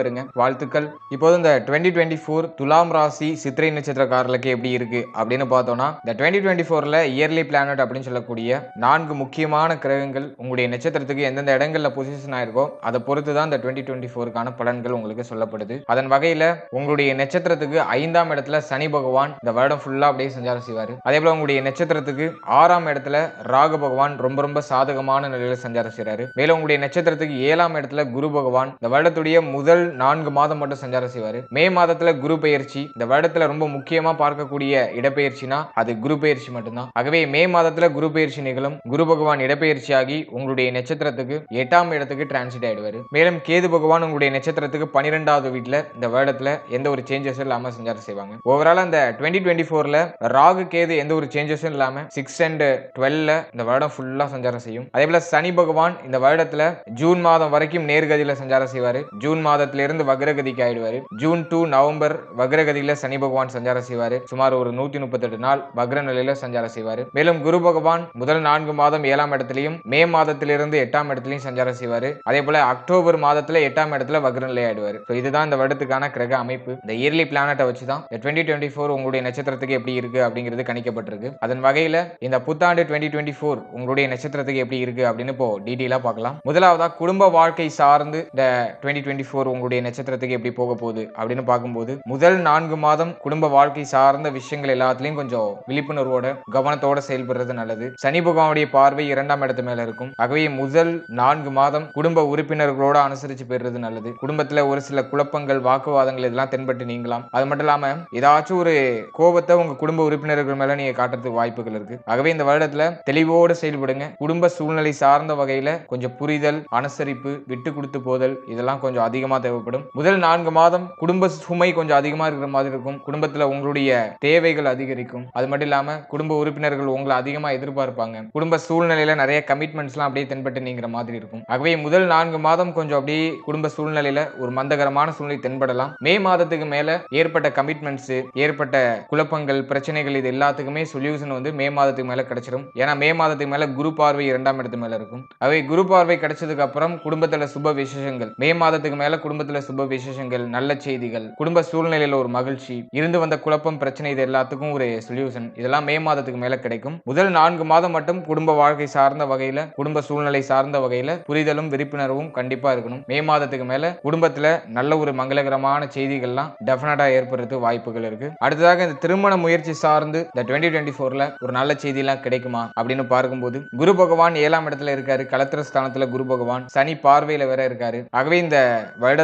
பெறுங்க வாழ்த்துக்கள். இப்போது இந்த டுவெண்ட்டி டுவெண்ட்டி ஃபோர் துலாம் ராசி சித்திரை நட்சத்திரக்காரர்களுக்கு எப்படி இருக்கு அப்படின்னு பார்த்தோம்னா இந்த டுவெண்ட்டி டுவெண்ட்டி ஃபோர்ல இயர்லி பிளானட் அப்படின்னு சொல்லக்கூடிய நான்கு முக்கியமான கிரகங்கள் உங்களுடைய நட்சத்திரத்துக்கு எந்தெந்த இடங்கள்ல பொசிஷன் ஆயிருக்கோ அதை பொறுத்து தான் இந்த டுவெண்ட்டி டுவெண்ட்டி ஃபோருக்கான பலன்கள் உங்களுக்கு சொல்லப்படுது. அதன் வகையில உங்களுடைய நட்சத்திரத்துக்கு ஐந்தாம் இடத்துல சனி பகவான் இந்த வருடம் ஃபுல்லா அப்படியே சஞ்சாரம் செய்வார். அதே போல உங்களுடைய நட்சத்திரத்துக்கு ஆறாம் இடத்துல ராகு பகவான் ரொம்ப ரொம்ப சாதகமான நிலையில சஞ்சாரம் செய்கிறாரு மேலும் உங்களுடைய நட்சத்திரத்துக்கு ஏழாம் இடத்துல குரு பகவான் இந்த வருடத்துடைய முதல் நான்கு மாதம் மட்டும் சஞ்சாரம் செய்வார். மே மாதத்துல குரு பயிற்சி இந்த வருடத்துல ரொம்ப முக்கியமா பார்க்கக்கூடிய இடப்பெயர்ச்சினா அது குரு பயிற்சி மட்டும்தான். ஆகவே மே மாதத்தில் குரு பயிற்சி நிகழும் குரு பகவான் இடப்பெயர்ச்சியாகி உங்களுடைய நட்சத்திரத்துக்கு எட்டாம் இடத்துக்கு டிரான்சிட் ஆயிடுவார். மேலும் கேது பகவான் உங்களுடைய நட்சத்திரத்துக்கு பன்னிரெண்டாவது வீட்டில் இந்த வருடத்தில் எந்த ஒரு சேஞ்சஸ் இல்லாம சஞ்சாரம் செய்வாங்க. ஓவரால் அந்த டுவெண்ட்டி டுவெண்ட்டி ஃபோர்ல ராகு கேது எந்த ஒரு சேஞ்சஸும் இல்லாம சிக்ஸ் அண்ட் டுவெல்ல இந்த வருடம் ஃபுல்லா சஞ்சாரம் செய்யும். அதே போல சனி பகவான் இந்த வருடத்தில் ஜூன் மாதம் வரைக்கும் நேர்கதியில் சஞ்சாரம் செய்வார். ஜூன் மாதத்தில் இருந்து வக்ரகதிக்கு ஆயிடுவாரு. ஜூன் டூ நவம்பர் வக்ரகதியில சனி பகவான் சஞ்சாரம் செய்வாரு. சுமார் ஒரு நூத்தி முப்பத்தெட்டு நாள் வக்ர நிலையில சஞ்சாரம் செய்வாரு. மேலும் குரு பகவான் முதல் நான்கு மாதம் ஏழாம் இடத்திலையும் மே மாதத்திலிருந்து எட்டாம் இடத்திலையும் சஞ்சாரம் செய்வாரு. அதே போல அக்டோபர் மாதத்துல எட்டாம் இடத்துல வக்ர நிலை ஆயிடுவாரு இதுதான் இந்த வருடத்துக்கான கிரக அமைப்பு. இந்த இயர்லி பிளானட்டை வச்சு தான் டுவெண்ட்டி டுவெண்ட்டி ஃபோர் உங்களுடைய நட்சத்திரத்துக்கு எப்படி இருக்கு அப்படிங்கிறது கணிக்கப்பட்டிருக்கு. அதன் வகையில இந்த புத்தாண்டு டுவெண்ட்டி டுவெண்ட்டி ஃபோர் உங்களுடைய நட்சத்திரத்துக்கு எப்படி இருக்கு அப்படின்னு இப்போ டீட்டெயிலாக பார்க்கலாம். முதலாவதா குடும்ப வாழ்க்கை சார்ந்து இந்த டுவெண்ட்டி டுவெண்ட்டி ஃபோர் உங்களுடைய நட்சத்திரத்துக்கு எப்படி போக போகுது அப்படின்னு பார்க்கும்போது முதல் நான்கு மாதம் குடும்ப வாழ்க்கை சார்ந்த விஷயங்கள் எல்லாத்துலயும் கொஞ்சம் விழிப்புணர்வோட கவனத்தோட செயல்படுறது நல்லது. சனி பகவானுடைய பார்வை இரண்டாம் இடத்து மேல இருக்கும். ஆகவே முதல் நான்கு மாதம் குடும்ப உறுப்பினர்களோட அனுசரிச்சு போயிடுறது நல்லது. குடும்பத்துல ஒரு சில குழப்பங்கள் வாக்குவாதங்கள் இதெல்லாம் தென்பட்டு நீங்களாம் அது மட்டும் இல்லாம ஏதாச்சும் ஒரு கோபத்தை உங்க குடும்ப உறுப்பினர்கள் மேல நீங்க காட்டுறதுக்கு வாய்ப்புகள் இருக்கு. ஆகவே இந்த வருடத்துல தெளிவோடு செயல்படுங்க. குடும்ப சூழ்நிலை சார்ந்த வகையில கொஞ்சம் புரிதல் அனுசரிப்பு விட்டு கொடுத்து போதல் இதெல்லாம் கொஞ்சம் அதிகமா தேவைப்படும். முதல் நான்கு மாதம் குடும்ப சுமை கொஞ்சம் அதிகமா இருக்கிற மாதிரி இருக்கும். குடும்பத்துல உங்களுடைய தேவைகள் அதிகரிக்கும். அது மட்டும் இல்லாம குடும்ப உறுப்பினர்கள் உங்களை அதிகமா எதிர்பார்ப்பாங்க. குடும்ப சூழ்நிலையில நிறைய கமிட்மெண்ட்ஸ் எல்லாம் அப்படியே தென்பட்டு நீங்கிற மாதிரி இருக்கும். ஆகவே முதல் நான்கு மாதம் கொஞ்சம் அப்படியே குடும்ப சூழ்நிலையில ஒரு மந்தகரமான சூழ்நிலை தென்படலாம். மே மாதத்துக்கு மேல ஏற்பட்ட கமிட்மெண்ட்ஸ் ஏற்பட்ட குழப்பங்கள் பிரச்சனைகள் இது எல்லாத்துக்குமே சொல்யூஷன் வந்து மே மாதத்துக்கு மேல கிடைச்சிடும் ஏன்னா மே மாதத்துக்கு மேல குரு பார்வை இரண்டாம் இடத்து மேல இருக்கும். அவை குரு பார்வை கிடைச்சதுக்கு அப்புறம் குடும்பத்துல சுப விசேஷங்கள். மே மாதத்துக்கு மேல குடும்பத்துல சுப விசேஷங்கள் நல்ல செய்திகள் குடும்ப சூழ்நிலையில ஒரு மகிழ்ச்சி இருந்து வந்த குழப்பம் பிரச்சனை இது எல்லாத்துக்கும் ஒரு சொல்யூஷன் இதெல்லாம் மே மாதத்துக்கு மேல கிடைக்கும். முதல் நான்கு மாதம் மட்டும் குடும்ப வாழ்க்கை சார்ந்த வகையில குடும்ப சூழ்நிலை சார்ந்த வகையில புரிதலும் விழிப்புணர்வும் கண்டிப்பா இருக்கணும். மே மாதத்துக்கு மேல குடும்பத்துல நல்ல ஒரு மங்களகரமான செய்திகள்லாம் டெஃபினட்டா ஏற்படுறது வாய்ப்புகள் இருக்கு. அடுத்ததாக இந்த திருமண முயற்சி சார்ந்து இந்த டுவெண்ட்டி டுவெண்ட்டி ஃபோர்ல ஒரு நல்ல செய்தியெல்லாம் கிடைக்குமா அப்படின்னு பார்க்கும்போது குரு பகவான் ஏழாம் இடத்துல இருக்காரு கலத்திர ஸ்தானத்துல குரு பகவான் சனி பார்வையில வேற இருக்காரு. ஆகவே இந்த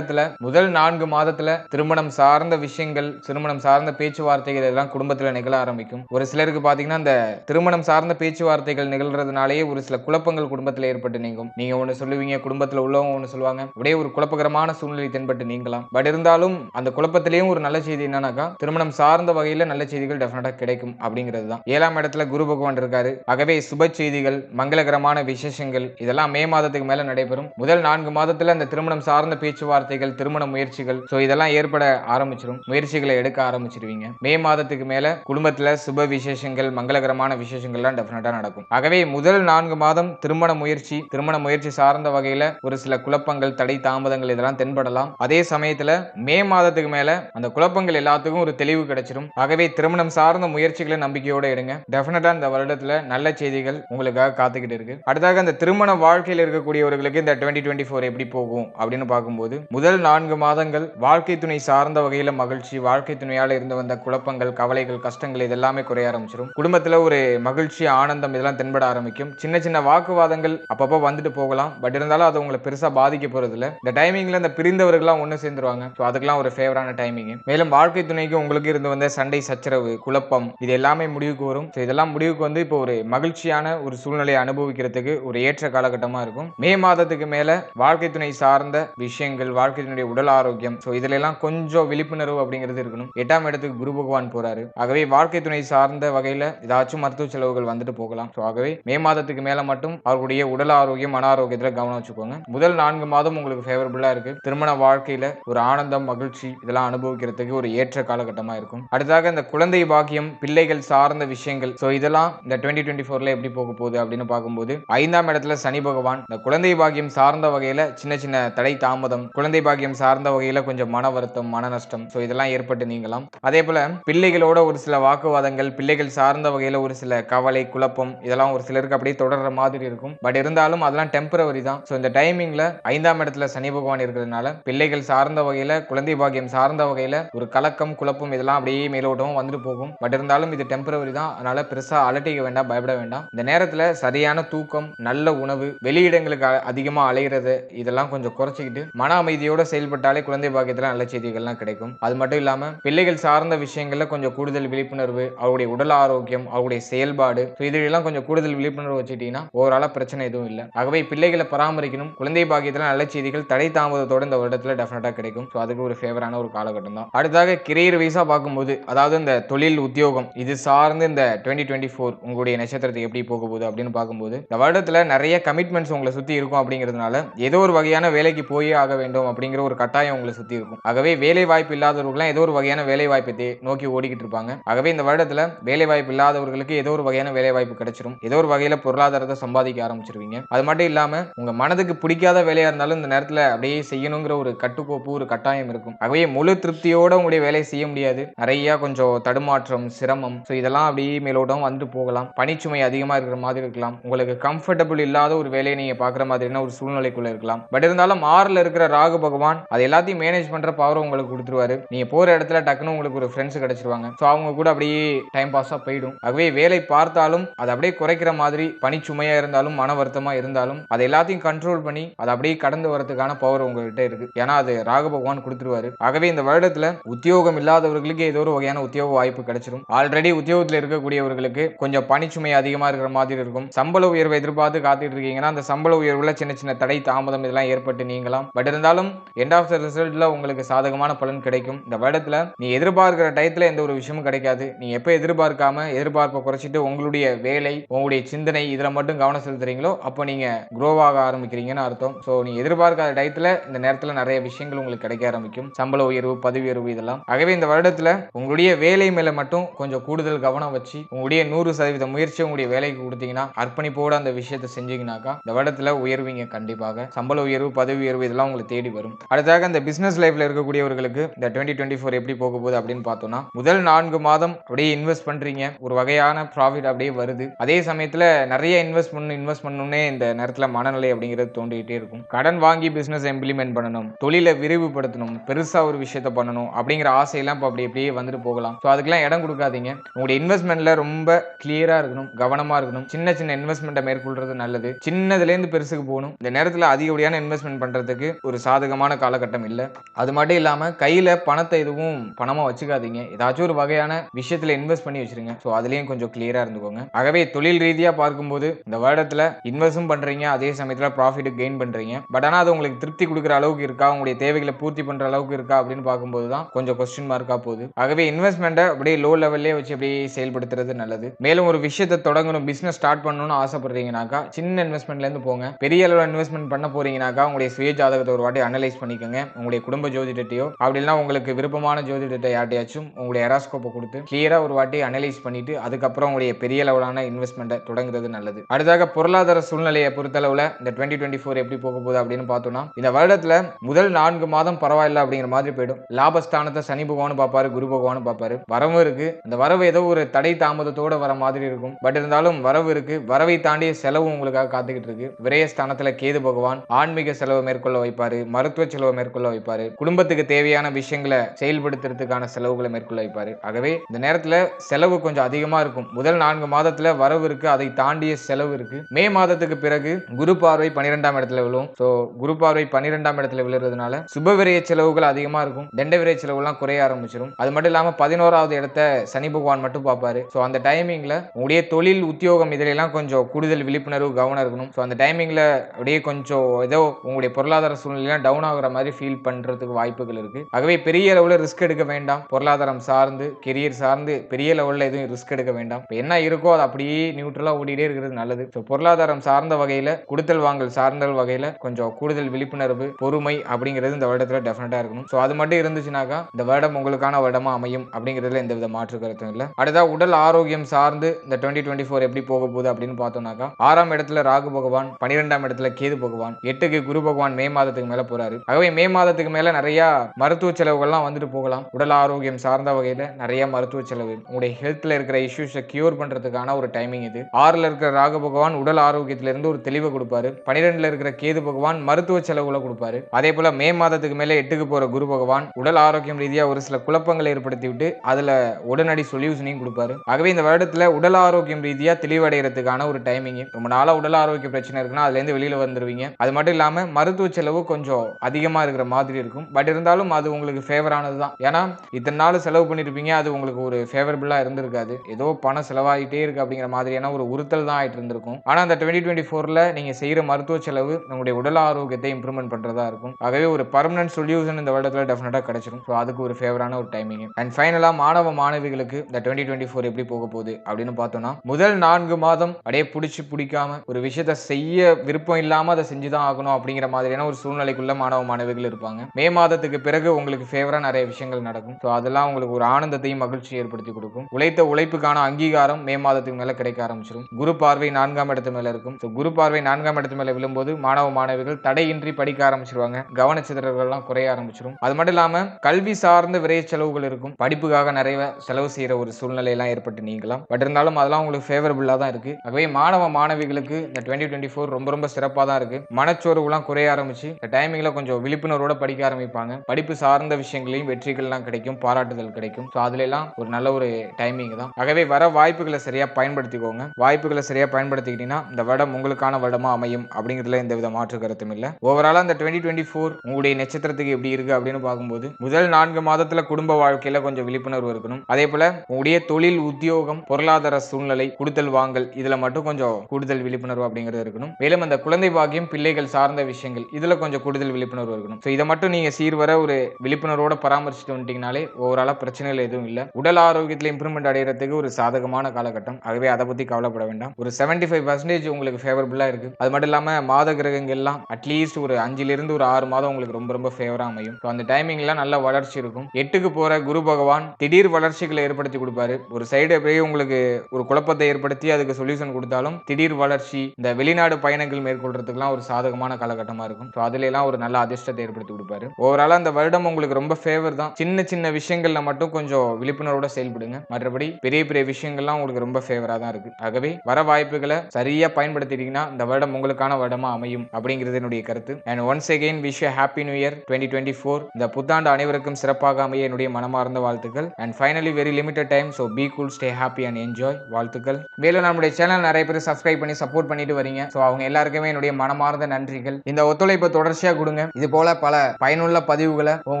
நேரத்தில் முதல் நான்கு மாதத்துல திருமணம் சார்ந்த விஷயங்கள் திருமணம் சார்ந்த பேச்சுவார்த்தைகள் எல்லாம் குடும்பத்தில் நிகழ ஆரம்பிக்கும். ஒரு சிலருக்கு பார்த்தீங்கன்னா அந்த திருமணம் சார்ந்த பேச்சுவார்த்தைகள் நிகழ்றதுனாலேயே ஒரு சில குழப்பங்கள் குடும்பத்தில் ஏற்பட்டு நீங்கும். நீங்க ஒன்று சொல்லுவீங்க குடும்பத்தில் உள்ளவங்க ஒண்ணு சொல்லுவாங்க. அப்படியே ஒரு குழப்பகரமான சூழ்நிலை தென்பட்டு நீங்கலாம். பட் இருந்தாலும் அந்த குழப்பத்திலேயும் ஒரு நல்ல செய்தி என்னன்னாக்கா திருமணம் சார்ந்த வகையில் நல்ல செய்திகள் டெஃபினட்டாக கிடைக்கும் அப்படிங்கிறது தான் ஏழாம் இடத்துல குரு பகவான் இருக்காரு. ஆகவே சுப செய்திகள் மங்களகரமான விசேஷங்கள் இதெல்லாம் மே மாதத்துக்கு மேல நடைபெறும். முதல் நான்கு மாதத்துல அந்த திருமணம் சார்ந்த பேச்சுவார்த்தைகள் பேச்சுவார்த்தைகள் திருமண முயற்சிகள். ஸோ இதெல்லாம் ஏற்பட ஆரம்பிச்சிடும் முயற்சிகளை எடுக்க ஆரம்பிச்சிருவீங்க. மே மாதத்துக்கு மேல குடும்பத்துல சுப விசேஷங்கள் மங்களகரமான விசேஷங்கள்லாம் டெஃபினட்டா நடக்கும். ஆகவே முதல் நான்கு மாதம் திருமண முயற்சி திருமண முயற்சி சார்ந்த வகையில ஒரு சில குழப்பங்கள் தடை தாமதங்கள் இதெல்லாம் தென்படலாம். அதே சமயத்துல மே மாதத்துக்கு மேல அந்த குழப்பங்கள் எல்லாத்துக்கும் ஒரு தெளிவு கிடைச்சிடும் ஆகவே திருமணம் சார்ந்த முயற்சிகளை நம்பிக்கையோட எடுங்க. டெஃபினட்டா இந்த வருடத்துல நல்ல செய்திகள் உங்களுக்காக காத்துக்கிட்டு இருக்கு. அடுத்தாக அந்த திருமண வாழ்க்கையில் இருக்கக்கூடியவர்களுக்கு இந்த டுவெண்ட்டி டுவெண்ட்டி ஃபோர் எப்படி போகும் அப்படின்னு பார்க்கும்போது முதல் முதல் நான்கு மாதங்கள் வாழ்க்கை துணை சார்ந்த வகையில மகிழ்ச்சி வாழ்க்கை துணையால இருந்து வந்த குழப்பங்கள் கவலைகள் கஷ்டங்கள் இதெல்லாமே குறைய ஆரம்பிச்சிடும் குடும்பத்துல ஒரு மகிழ்ச்சி ஆனந்தம் இதெல்லாம் தென்பட ஆரம்பிக்கும். சின்ன சின்ன வாக்குவாதங்கள் அப்பப்போ வந்துட்டு போகலாம். பட் இருந்தாலும் அது உங்களை பெருசா பாதிக்க போறது இந்த டைமிங்ல இந்த பிரிந்தவர்கள்லாம் ஒண்ணு சேர்ந்துருவாங்க. ஸோ அதுக்கெல்லாம் ஒரு ஃபேவரான டைமிங் மேலும் வாழ்க்கை துணைக்கு உங்களுக்கு இருந்து வந்த சண்டை சச்சரவு குழப்பம் இது எல்லாமே முடிவுக்கு வரும். ஸோ இதெல்லாம் முடிவுக்கு வந்து இப்போ ஒரு மகிழ்ச்சியான ஒரு சூழ்நிலையை அனுபவிக்கிறதுக்கு ஒரு ஏற்ற காலகட்டமா இருக்கும். மே மாதத்துக்கு மேல வாழ்க்கை துணை சார்ந்த விஷயங்கள் வாழ்க்கை துணையுடைய உடல் ஆரோக்கியம். ஸோ இதிலெல்லாம் கொஞ்சம் விழிப்புணர்வு அப்படிங்கிறது இருக்கணும். எட்டாம் இடத்துக்கு குரு பகவான் போறாரு. ஆகவே வாழ்க்கை துணை சார்ந்த வகையில் ஏதாச்சும் மருத்துவ செலவுகள் வந்துட்டு போகலாம். ஸோ ஆகவே மே மாதத்துக்கு மேல மட்டும் அவர்களுடைய உடல் ஆரோக்கியம் மன ஆரோக்கியத்தில் கவனம் வச்சுக்கோங்க. முதல் நான்கு மாதம் உங்களுக்கு ஃபேவரபுளாக இருக்கு. திருமண வாழ்க்கையில் ஒரு ஆனந்தம் மகிழ்ச்சி இதெல்லாம் அனுபவிக்கிறதுக்கு ஒரு ஏற்ற காலகட்டமாக இருக்கும். அடுத்தாக இந்த குழந்தை பாக்கியம் பிள்ளைகள் சார்ந்த விஷயங்கள். ஸோ இதெல்லாம் இந்த டுவெண்ட்டி டுவெண்ட்டி ஃபோர்ல எப்படி போக போகுது அப்படின்னு பார்க்கும்போது ஐந்தாம் இடத்துல சனி பகவான். இந்த குழந்தை பாக்கியம் சார்ந்த வகையில் சின்ன சின்ன தடை தாமதம் குழந்தை பாக்கியம் சார்ந்த வகையில கொஞ்சம் மன வருத்தம் மன நஷ்டம். ஸோ இதெல்லாம் ஏற்பட்டு நீங்களாம் அதே போல பிள்ளைகளோட ஒரு சில வாக்குவாதங்கள் பிள்ளைகள் சார்ந்த வகையில ஒரு சில கவலை குழப்பம் இதெல்லாம் ஒரு சிலருக்கு அப்படியே தொடர்ற மாதிரி இருக்கும். பட் இருந்தாலும் அதெல்லாம் டெம்பரவரி தான். ஸோ இந்த டைமிங்ல ஐந்தாம் இடத்துல சனி பகவான் இருக்கிறதுனால பிள்ளைகள் சார்ந்த வகையில குழந்தை பாக்கியம் சார்ந்த வகையில ஒரு கலக்கம் குழப்பம் இதெல்லாம் அப்படியே மேலோட்டமும் வந்துட்டு போகும். பட் இருந்தாலும் இது டெம்பரவரி தான். அதனால பெருசா அலட்டிக்க வேண்டாம் பயப்பட வேண்டாம். இந்த நேரத்துல சரியான தூக்கம் நல்ல உணவு வெளியிடங்களுக்கு அதிகமா அலைகிறது இதெல்லாம் கொஞ்சம் குறைச்சிக்கிட்டு மன அமைதியோட செயல்பட்டாலே குழந்தை பாக்கியத்துல நல்ல செய்திகள்லாம் கிடைக்கும். அது மட்டும் இல்லாம பிள்ளைகள் சார்ந்த விஷயங்கள்ல கொஞ்சம் கூடுதல் விழிப்புணர்வு அவருடைய உடல் ஆரோக்கியம் அவருடைய செயல்பாடு ஸோ இதெல்லாம் கொஞ்சம் கூடுதல் விழிப்புணர்வு வச்சுட்டீங்கன்னா ஓவராலா பிரச்சனை எதுவும் இல்லை. ஆகவே பிள்ளைகளை பராமரிக்கணும். குழந்தை பாக்கியத்துல நல்ல செய்திகள் தடை தாமதத்தோட இந்த வருடத்துல டெஃபினட்டா கிடைக்கும். ஸோ அதுக்கு ஒரு ஃபேவரான ஒரு காலகட்டம் தான். அடுத்தாக கிரியர் வைஸா பார்க்கும்போது அதாவது இந்த தொழில் உத்தியோகம் இது சார்ந்து இந்த டுவெண்ட்டி டுவெண்ட்டி ஃபோர் உங்களுடைய நட்சத்திரத்துக்கு எப்படி போக போகுது அப்படின்னு பார்க்கும்போது இந்த வருடத்துல நிறைய கமிட்மெண்ட்ஸ் உங்களை சுத்தி இருக்கும் அப்படிங்கிறதுனால ஏதோ ஒரு வகையான வேலைக்கு போயே ஆக வேண்டும் அப்படிங்கிற ஒரு கட்டாயம் உங்களை சுத்தி இருக்கும். ஆகவே வேலை வாய்ப்பு இல்லாதவர்கள்லாம் ஏதோ ஒரு வகையான வேலை வாய்ப்பை நோக்கி ஓடிக்கிட்டு இருப்பாங்க. ஆகவே இந்த வருடத்துல வேலை வாய்ப்பு இல்லாதவர்களுக்கு ஏதோ ஒரு வகையான வேலை வாய்ப்பு கிடைச்சிரும். ஏதோ ஒரு வகையில பொருளாதாரத்தை சம்பாதிக்க ஆரம்பிச்சிருவீங்க. அது மட்டும் இல்லாம உங்க மனதுக்கு பிடிக்காத வேலையா இருந்தாலும் இந்த நேரத்துல அப்படியே செய்யணுங்கிற ஒரு கட்டுக்கோப்பு ஒரு கட்டாயம் இருக்கும். ஆகவே முழு திருப்தியோட உங்களுடைய வேலையை செய்ய முடியாது. நிறைய கொஞ்சம் தடுமாற்றம் சிரமம். ஸோ இதெல்லாம் அப்படியே மேலோட்டம் வந்துட்டு போகலாம். பணிச்சுமை அதிகமா இருக்கிற மாதிரி இருக்கலாம். உங்களுக்கு கம்ஃபர்டபுள் இல்லாத ஒரு வேலையை நீங்க பாக்குற மாதிரியான ஒரு சூழ்நிலைக்குள்ள இருக்கலாம். பட் இருந்தாலும் ஆறுல இருக்கிற ராகு பகவான் அது எல்லாத்தையும் மேனேஜ் பண்ற பவர் உங்களுக்கு கொடுத்துருவாரு. நீங்க போற இடத்துல டக்குன்னு உங்களுக்கு ஒரு ஃப்ரெண்ட்ஸ் கிடைச்சிருவாங்க. ஸோ அவங்க கூட அப்படியே டைம் பாஸா போயிடும். ஆகவே வேலை பார்த்தாலும் அதை அப்படியே குறைக்கிற மாதிரி பணிச்சுமையா இருந்தாலும் மன வருத்தமா இருந்தாலும் அதை எல்லாத்தையும் கண்ட்ரோல் பண்ணி அதை அப்படியே கடந்து வரதுக்கான பவர் உங்ககிட்ட இருக்கு. ஏன்னா அது ராக பகவான் கொடுத்துருவாரு. ஆகவே இந்த வருடத்துல உத்தியோகம் இல்லாதவர்களுக்கு ஏதோ ஒரு வகையான உத்தியோக வாய்ப்பு கிடைச்சிடும் ஆல்ரெடி உத்தியோகத்தில் இருக்கக்கூடியவர்களுக்கு கொஞ்சம் பனிச்சுமை அதிகமா இருக்கிற மாதிரி இருக்கும். சம்பள உயர்வை எதிர்பார்த்து காத்துட்டு இருக்கீங்கன்னா அந்த சம்பள உயர்வுல சின்ன சின்ன தடை தாமதம் இதெல்லாம் ஏற்பட்டு நீங்களாம் பட் இருந்தாலும் எண்ட் ஆஃப் த ரிசல்ட்ல உங்களுக்கு சாதகமான பலன் கிடைக்கும். இந்த வருடத்துல நீ எதிர்பார்க்கிற டயத்துல எந்த ஒரு விஷயமும் கிடைக்காது. நீ எப்ப எதிர்பார்க்காம எதிர்பார்ப்பை குறைச்சிட்டு உங்களுடைய வேலை உங்களுடைய சிந்தனை இதுல மட்டும் கவனம் செலுத்துறீங்களோ அப்போ நீங்க குரோவாக ஆரம்பிக்கிறீங்கன்னு அர்த்தம். ஸோ நீ எதிர்பார்க்காத டயத்துல இந்த நேரத்துல நிறைய விஷயங்கள் உங்களுக்கு கிடைக்க ஆரம்பிக்கும். சம்பள உயர்வு பதவி உயர்வு இதெல்லாம். ஆகவே இந்த வருடத்துல உங்களுடைய வேலை மேல மட்டும் கொஞ்சம் கூடுதல் கவனம் வச்சு உங்களுடைய நூறு சதவீத முயற்சி உங்களுடைய வேலைக்கு கொடுத்தீங்கன்னா அர்ப்பணிப்போட அந்த விஷயத்தை செஞ்சீங்கன்னாக்கா இந்த வருடத்துல உயர்வீங்க கண்டிப்பாக. சம்பள உயர்வு பதவி உயர்வு இதெல்லாம் உங்களுக்கு தேடி வரும். அடுத்ததாக இந்த பிசினஸ் லைஃப்ல இருக்கக்கூடியவர்களுக்கு இந்த டுவெண்ட்டி டுவெண்ட்டி ஃபோர் எப்படி போக போகுது அப்படின்னு பார்த்தோம்னா முதல் நான்கு மாதம் அப்படியே இன்வெஸ்ட் பண்றீங்க. ஒரு வகையான ப்ராஃபிட் அப்படியே வருது. அதே சமயத்துல நிறைய இன்வெஸ்ட் பண்ணு இன்வெஸ்ட் பண்ணணும்னே இந்த நேரத்தில் மனநிலை அப்படிங்கிறது தோண்டிகிட்டே இருக்கும். கடன் வாங்கி பிசினஸ் இம்ப்ளிமெண்ட் பண்ணணும். தொழிலை விரிவுபடுத்தணும். பெருசா ஒரு விஷயத்த பண்ணணும் அப்படிங்கிற ஆசையெல்லாம் இப்போ அப்படி அப்படியே வந்துட்டு போகலாம். ஸோ அதுக்கெல்லாம் இடம் கொடுக்காதீங்க. உங்களுடைய இன்வெஸ்ட்மெண்ட்ல ரொம்ப கிளியரா இருக்கணும் கவனமா இருக்கணும். சின்ன சின்ன இன்வெஸ்ட்மெண்ட்டை மேற்கொள்றது நல்லது. சின்னதுலேருந்து பெருசுக்கு போகணும். இந்த நேரத்தில் அதிகப்படியான இன்வெஸ்ட்மெண்ட் பண்றதுக்கு ஒரு சாதகம் சாதகமான காலகட்டம் இல்லை. அது மட்டும் இல்லாம கையில பணத்தை எதுவும் பணமா வச்சுக்காதீங்க. ஏதாச்சும் ஒரு வகையான விஷயத்துல இன்வெஸ்ட் பண்ணி வச்சிருங்க. ஸோ அதுலயும் கொஞ்சம் கிளியரா இருந்துக்கோங்க. ஆகவே தொழில் ரீதியா பார்க்கும்போது இந்த வருடத்துல இன்வெஸ்டும் பண்றீங்க அதே சமயத்துல ப்ராஃபிட் கெயின் பண்றீங்க. பட் ஆனா அது உங்களுக்கு திருப்தி கொடுக்குற அளவுக்கு இருக்கா? உங்களுடைய தேவைகளை பூர்த்தி பண்ற அளவுக்கு இருக்கா? அப்படின்னு பார்க்கும்போது தான் கொஞ்சம் கொஸ்டின் மார்க்கா போகுது. ஆகவே இன்வெஸ்ட்மெண்ட்டை அப்படியே லோ லெவல்லே வச்சு அப்படியே செயல்படுத்துறது நல்லது. மேலும் ஒரு விஷயத்தை தொடங்கணும் பிசினஸ் ஸ்டார்ட் பண்ணணும்னு ஆசைப்படுறீங்கனாக்கா சின்ன இன்வெஸ்ட்மெண்ட்ல இருந்து போங்க. பெரிய அளவில் இன்வெஸ்ட்மெண்ட் பண்ண போறீங்கனாக்கா உங்களுடைய சுய ஜாதகத்தை ஒரு வாட்டி அனலைஸ் அனலைஸ் பண்ணிக்கோங்க. உங்களுடைய குடும்ப ஜோதிடத்தையோ அப்படி இல்லைன்னா உங்களுக்கு விருப்பமான ஜோதிடத்தை யார்ட்டையாச்சும் உங்களுடைய எராஸ்கோப்பை கொடுத்து கிளியராக ஒரு வாட்டி அனலைஸ் பண்ணிட்டு அதுக்கப்புறம் உங்களுடைய பெரிய லெவலான இன்வெஸ்ட்மெண்ட்டை தொடங்குறது நல்லது. அடுத்ததாக பொருளாதார சூழ்நிலையை பொறுத்தளவில் இந்த டுவெண்ட்டி டுவெண்ட்டி ஃபோர் எப்படி போக போகுது அப்படின்னு பார்த்தோம்னா இந்த வருடத்துல முதல் நான்கு மாதம் பரவாயில்ல அப்படிங்கிற மாதிரி போயிடும். லாபஸ்தானத்தை சனி பகவானும் பார்ப்பாரு குரு பகவானும் பார்ப்பாரு. வரவும் இருக்கு. அந்த வரவு ஏதோ ஒரு தடை தாமதத்தோட வர மாதிரி இருக்கும். பட் இருந்தாலும் வரவு இருக்கு. வரவை தாண்டிய செலவு உங்களுக்காக காத்துக்கிட்டு இருக்கு. விரயஸ்தானத்தில் கேது பகவான் ஆன்மீக செலவு மேற்கொள்ள வைப்பாரு. மருத்துவ செலவு மேற்கொள்ள வைப்பாரு. குடும்பத்துக்கு தேவையான விஷயங்களை செயல்படுத்துறதுக்கான செலவுகளை மேற்கொள்ள வைப்பாரு. ஆகவே இந்த நேரத்துல செலவு கொஞ்சம் அதிகமா இருக்கும். முதல் நான்கு மாதத்துல வரவு இருக்கு அதை தாண்டிய செலவு இருக்கு. மே மாதத்துக்கு பிறகு குரு பார்வை பன்னிரெண்டாம் இடத்துல விழும். ஸோ குரு பார்வை பன்னிரெண்டாம் இடத்துல விழுறதுனால சுபவிரை செலவுகள் அதிகமா இருக்கும். தண்ட விரய செலவுலாம் குறைய ஆரம்பிச்சிடும் அது மட்டும் இல்லாம பதினோராவது இடத்த சனி பகவான் மட்டும் பார்ப்பாரு. ஸோ அந்த டைமிங்ல உங்களுடைய தொழில் உத்தியோகம் இதிலெல்லாம் கொஞ்சம் கூடுதல் விழிப்புணர்வு கவனம் இருக்கணும். ஸோ அந்த டைமிங்ல அப்படியே கொஞ்சம் ஏதோ உங்களுடைய பொருளாதார சூழ்நிலையெல்லாம் டவுன் ஆகுற மாதிரி ஃபீல் பண்றதுக்கு வாய்ப்புகள் இருக்கு. ஆகவே பெரிய லெவலில் ரிஸ்க் எடுக்க வேண்டாம். பொருளாதாரம் சார்ந்து கெரியர் சார்ந்து பெரிய லெவலில் எதுவும் ரிஸ்க் எடுக்க வேண்டாம். என்ன இருக்கோ அது அப்படியே நியூட்ரலாக ஓடிட்டே இருக்கிறது நல்லது. ஸோ பொருளாதாரம் சார்ந்த வகையில் கொடுத்தல் வாங்கல் சார்ந்த வகையில் கொஞ்சம் கூடுதல் விழிப்புணர்வு பொறுமை அப்படிங்கிறது இந்த வருடத்தில் டெஃபினட்டாக இருக்கணும். ஸோ அது மட்டும் இருந்துச்சுனாக்கா இந்த வருடம் உங்களுக்கான வருடமா அமையும் அப்படிங்கிறதுல எந்த வித மாற்று கருத்தும் இல்லை. அடுத்தா உடல் ஆரோக்கியம் சார்ந்து இந்த டுவெண்ட்டி டுவெண்ட்டி ஃபோர் எப்படி போக போகுது அப்படின்னு பார்த்தோம்னாக்கா ஆறாம் இடத்துல ராகு பகவான் பன்னிரெண்டாம் இடத்துல கேது பகவான் எட்டுக்கு குரு பகவான் மே மாதத்துக்கு மேலே போறாரு. ஆகவே மே மாதத்துக்கு மேல நிறைய மருத்துவ செலவுகள்லாம் வந்துட்டு போகலாம். உடல் ஆரோக்கியம் சார்ந்த வகையில நிறைய மருத்துவ செலவு. உங்களுடைய ஹெல்த்ல இருக்கிற இஷ்யூஸை கியூர் பண்றதுக்கான ஒரு டைமிங் இது. ஆறுல இருக்கிற ராக பகவான் உடல் ஆரோக்கியத்துல இருந்து ஒரு தெளிவை கொடுப்பாரு. பன்னிரெண்டுல இருக்கிற கேது பகவான் மருத்துவ செலவுகளை கொடுப்பாரு. அதே போல மே மாதத்துக்கு மேல எட்டுக்கு போற குரு பகவான் உடல் ஆரோக்கியம் ரீதியா ஒரு சில குழப்பங்களை ஏற்படுத்தி விட்டு அதுல உடனடி சொல்யூஷனையும் கொடுப்பாரு. ஆகவே இந்த வருடத்துல உடல் ஆரோக்கியம் ரீதியா தெளிவடைகிறதுக்கான ஒரு டைமிங் ரொம்ப நாளா உடல் ஆரோக்கிய பிரச்சனை இருக்குன்னா அதுல இருந்து வெளியில வந்துருவீங்க. அது மட்டும் இல்லாம மருத்துவ செலவு கொஞ்சம் அதிகமாக இருக்கிற மாதிரி இருக்கும். பட் இருந்தாலும் அது உங்களுக்கு ஃபேவரானது தான். ஏன்னா இத்தனை நாள் செலவு பண்ணியிருப்பீங்க அது உங்களுக்கு ஒரு ஃபேவரபிளாக இருந்திருக்காது. ஏதோ பணம் செலவாகிட்டே இருக்குது அப்படிங்கிற மாதிரியான ஒரு உறுத்தல் தான் ஆகிட்டு இருந்திருக்கும். ஆனால் அந்த டுவெண்ட்டி டுவெண்ட்டி ஃபோரில் நீங்கள் செய்கிற மருத்துவ செலவு உங்களுடைய உடல் ஆரோக்கியத்தை இம்ப்ரூவ்மெண்ட் பண்ணுறதா இருக்கும். ஆகவே ஒரு பர்மனன்ட் சொல்யூஷன் இந்த வருடத்தில் டெஃபினட்டாக கிடைச்சிடும் ஸோ அதுக்கு ஒரு ஃபேவரான ஒரு டைமிங் அண்ட் ஃபைனலாக மாணவ மாணவிகளுக்கு இந்த டுவெண்ட்டி டுவெண்ட்டி ஃபோர் எப்படி போக போகுது அப்படின்னு பார்த்தோம்னா முதல் நான்கு மாதம் அப்படியே பிடிச்சி பிடிக்காம ஒரு விஷயத்த செய்ய விருப்பம் இல்லாமல் அதை செஞ்சு தான் ஆகணும் அப்படிங்கிற மாதிரியான ஒரு சூழ்நிலைக்குள்ள மாணவ மாணவிகள் இருப்பாங்க. மே மாதத்துக்கு பிறகு உங்களுக்கு ஃபேவரா நிறைய விஷயங்கள் நடக்கும். ஸோ அதெல்லாம் உங்களுக்கு ஒரு ஆனந்தத்தையும் மகிழ்ச்சியை ஏற்படுத்தி கொடுக்கும். உழைத்த உழைப்புக்கான அங்கீகாரம் மே மாதத்துக்கு மேல கிடைக்க ஆரம்பிச்சிடும் குரு பார்வை நான்காம் இடத்து மேல இருக்கும். ஸோ குரு பார்வை நான்காம் இடத்து மேல விழும்போது மாணவ மாணவிகள் தடையின்றி படிக்க ஆரம்பிச்சிருவாங்க. கவனச்சிதறல்கள்லாம் குறைய ஆரம்பிச்சிடும் அது மட்டும் இல்லாம கல்வி சார்ந்த விரைய செலவுகள் இருக்கும். படிப்புக்காக நிறைய செலவு செய்யற ஒரு சூழ்நிலை எல்லாம் ஏற்பட்டு நீங்களாம் பட் இருந்தாலும் அதெல்லாம் உங்களுக்கு ஃபேவரபிளா தான் இருக்கு. ஆகவே மாணவ மாணவிகளுக்கு இந்த டுவெண்ட்டி டுவெண்ட்டி ஃபோர் ரொம்ப ரொம்ப சிறப்பாக தான் இருக்கு. மனச்சோர்வுலாம் குறைய ஆரம்பிச்சு இந்த டைமிங்ல கொஞ்சம் விழிப்புணர்வோட படிக்க ஆரம்பிப்பாங்க. படிப்பு சார்ந்த விஷயங்களையும் வெற்றிகள்லாம் கிடைக்கும் பாராட்டுதல் கிடைக்கும். ஸோ அதுல எல்லாம் ஒரு நல்ல ஒரு டைமிங் தான். ஆகவே வர வாய்ப்புகளை சரியா பயன்படுத்திக்கோங்க. வாய்ப்புகளை சரியா பயன்படுத்திக்கிட்டீங்கன்னா இந்த வருடம் உங்களுக்கான வருடமா அமையும் அப்படிங்கிறதுல எந்த வித மாற்று கருத்தும் இல்லை. ஓவராலா இந்த டுவெண்ட்டி டுவெண்ட்டி ஃபோர் உங்களுடைய நட்சத்திரத்துக்கு எப்படி இருக்கு அப்படின்னு பார்க்கும்போது முதல் நான்கு மாதத்துல குடும்ப வாழ்க்கையில கொஞ்சம் விழிப்புணர்வு இருக்கணும். அதே போல உங்களுடைய தொழில் உத்தியோகம் பொருளாதார சூழ்நிலை கொடுத்தல் வாங்கல் இதுல மட்டும் கொஞ்சம் கூடுதல் விழிப்புணர்வு அப்படிங்கிறது இருக்கணும். மேலும் அந்த குழந்தை பாக்கியம் பிள்ளைகள் சார்ந்த விஷயங்கள் இதுல கொஞ்சம் கூடுதல் விழிப்புணர்வு இருக்கணும். ஸோ இதை மட்டும் நீங்கள் சீர்வர ஒரு விழிப்புணர்வோட பராமரிச்சுட்டு வந்துட்டீங்கனாலே ஓவராலாக பிரச்சனைகள் எதுவும் இல்லை. உடல் ஆரோக்கியத்தில் இம்ப்ரூவ்மெண்ட் அடைகிறதுக்கு ஒரு சாதகமான காலகட்டம். ஆகவே அதை பற்றி கவலைப்பட வேண்டாம். ஒரு செவன்டி ஃபைவ் பர்சன்டேஜ் உங்களுக்கு ஃபேவரபுளாக இருக்குது அது மட்டும் இல்லாமல் மாத கிரகங்கள்லாம் அட்லீஸ்ட் ஒரு அஞ்சிலிருந்து ஒரு ஆறு மாதம் உங்களுக்கு ரொம்ப ரொம்ப ஃபேவராக அமையும். ஸோ அந்த டைமிங்லாம் நல்ல வளர்ச்சி இருக்கும். எட்டுக்கு போகிற குரு பகவான் திடீர் வளர்ச்சிகளை ஏற்படுத்தி கொடுப்பாரு. ஒரு சைடு அப்படியே உங்களுக்கு ஒரு குழப்பத்தை ஏற்படுத்தி அதுக்கு சொல்யூஷன் கொடுத்தாலும் திடீர் வளர்ச்சி இந்த வெளிநாடு பயணங்கள் மேற்கொள்றதுக்குலாம் ஒரு சாதகமான காலகட்டமாக இருக்கும். ஸோ அதுல எல்லாம் ஒரு நல்ல அதிர்ஷ்டத்தை ஏற்படுத்தி கொடுப்பாரு. ஓவரால் அந்த வருடம் உங்களுக்கு ரொம்ப ஃபேவர் தான். சின்ன சின்ன விஷயங்கள்ல மட்டும் கொஞ்சம் விழிப்புணர்வோட செயல்படுங்க. மற்றபடி பெரிய பெரிய விஷயங்கள்லாம் உங்களுக்கு ரொம்ப ஃபேவரா தான் இருக்கு. ஆகவே வர வாய்ப்புகளை சரியா பயன்படுத்திட்டீங்கன்னா இந்த வருடம் உங்களுக்கான வருடமா அமையும் அப்படிங்கிறது என்னுடைய கருத்து. And once again wish happy new year twenty twenty four இந்த புத்தாண்டு அனைவருக்கும் சிறப்பாக அமைய என்னுடைய மனமார்ந்த வாழ்த்துக்கள். And finally very limited time so be cool stay happy and enjoy வாழ்த்துக்கள். மேலும் நம்முடைய சேனல் நிறைய பேர் சப்ஸ்கிரைப் பண்ணி சப்போர்ட் பண்ணிட்டு வரீங்க. ஸோ அவங்க எல்லாருக்குமே என்னுடைய மனமார்ந்த நன்றிகள். இந்த ஒத்துழைப்பை தொடர்ச்சியாக கொடுங்க. இது போல பல பயனுள்ள பதிவுகளை உங்க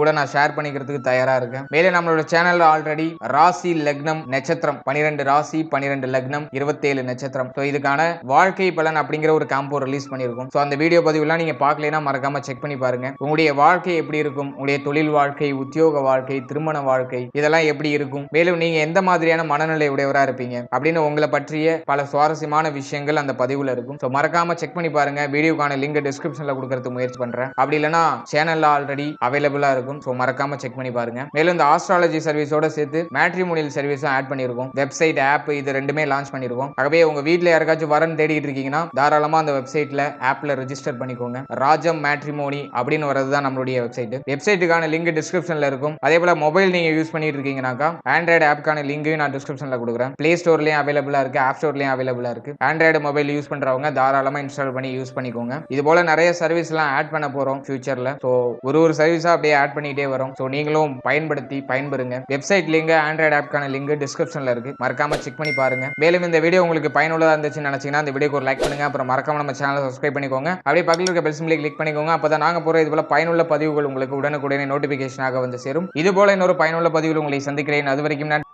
கூட நான் ஷேர் பண்ணிக்கிறதுக்கு தயாரா இருக்கேன். மேலே நம்மளோட சேனல்ல ஆல்ரெடி ராசி லக்னம் நட்சத்திரம் பனிரெண்டு ராசி பனிரெண்டு லக்னம் இருபத்தேழு நட்சத்திரம். ஸோ இதுக்கான வாழ்க்கை பலன் அப்படிங்கிற ஒரு காம்போ ரிலீஸ் பண்ணியிருக்கோம். ஸோ அந்த வீடியோ பதிவுலாம் நீங்க பார்க்கலைன்னா மறக்காம செக் பண்ணி பாருங்க. உங்களுடைய வாழ்க்கை எப்படி இருக்கும்? உங்களுடைய தொழில் வாழ்க்கை உத்தியோக வாழ்க்கை திருமண வாழ்க்கை இதெல்லாம் எப்படி இருக்கும்? மேலும் நீங்க எந்த மாதிரியான மனநிலை உடையவரா இருப்பீங்க? அப்படின்னு உங்களை பற்றிய பல சுவாரஸ்யமான விஷயங்கள் அந்த பதிவுல இருக்கும். ஸோ மறக்காம செக் பண்ணி பாருங்க. வீடியோக்கான லிங்க் டிஸ்கிரிப்ஷன்ல கொடுக்கறதுக்கு முயற்சி பண்றேன். அப்படி இல்லைனா இல்லைன்னா சேனல்ல ஆல்ரெடி அவைலபிளா இருக்கும். ஸோ மறக்காம செக் பண்ணி பாருங்க. மேலும் இந்த ஆஸ்ட்ராலஜி சர்வீஸோட சேர்த்து மேட்ரிமோனியல் சர்வீஸும் ஆட் பண்ணியிருக்கோம் வெப்சைட் ஆப் இது ரெண்டுமே லான்ச் பண்ணியிருக்கோம் ஆகவே உங்க வீட்டில் யாருக்காச்சும் வரன்னு தேடிட்டு இருக்கீங்கன்னா தாராளமா அந்த வெப்சைட்ல ஆப்ல ரெஜிஸ்டர் பண்ணிக்கோங்க. ராஜம் மேட்ரிமோனி அப்படின்னு வரது தான் நம்மளுடைய வெப்சைட் வெப்சைட்டுக்கான லிங்க் டிஸ்கிரிப்ஷன்ல இருக்கும். அதே போல மொபைல் நீங்க யூஸ் பண்ணிட்டு இருக்கீங்கன்னாக்கா ஆண்ட்ராய்டு ஆப்க்கான லிங்கையும் நான் டிஸ்கிரிப்ஷன்ல கொடுக்குறேன். பிளே ஸ்டோர்லயும் அவைலபிளா இருக்கு ஆப் ஸ்டோர்லயும் அவைலபிளா இருக்கு. ஆண்ட்ராய்டு மொபைல் யூஸ் பண்றவங்க தாராளமா இன்ஸ்டால் பண்ணி யூஸ் பண்ணிக்கோங்க. இது போல நிறைய சர்வீஸ்லாம் ஆட் பண்ண போறோம். ஃபியூச்சரில் ஸோ ஒரு ஒரு சர்வீஸாக அப்படியே ஆட் பண்ணிகிட்டே வரும். ஸோ நீங்களும் பயன்படுத்தி பயன்பெறுங்க. வெப்சைட் லிங்க் ஆண்ட்ராய்டு ஆப்க்கான லிங்க் டிஸ்கிரிப்ஷனில் இருக்கு. மறக்காம செக் பண்ணி பாருங்க. மேலும் இந்த வீடியோ உங்களுக்கு பயனுள்ளதாக இருந்துச்சுன்னு நினச்சிங்கன்னா இந்த வீடியோக்கு ஒரு லைக் பண்ணுங்க. அப்புறம் மறக்காம நம்ம சேனலை சப்ஸ்கிரைப் பண்ணிக்கோங்க. அப்படியே பக்கத்தில் இருக்க பெல் சிம்லி கிளிக் பண்ணிக்கோங்க. அப்பதான் நாங்கள் போகிற இது போல பயனுள்ள பதிவுகள் உங்களுக்கு உடனுக்குடனே நோட்டிஃபிகேஷனாக வந்து சேரும். இது போல இன்னொரு பயனுள்ள பதிவில் உங்களை சந்திக்கிறேன். அது வரைக்கும் நான்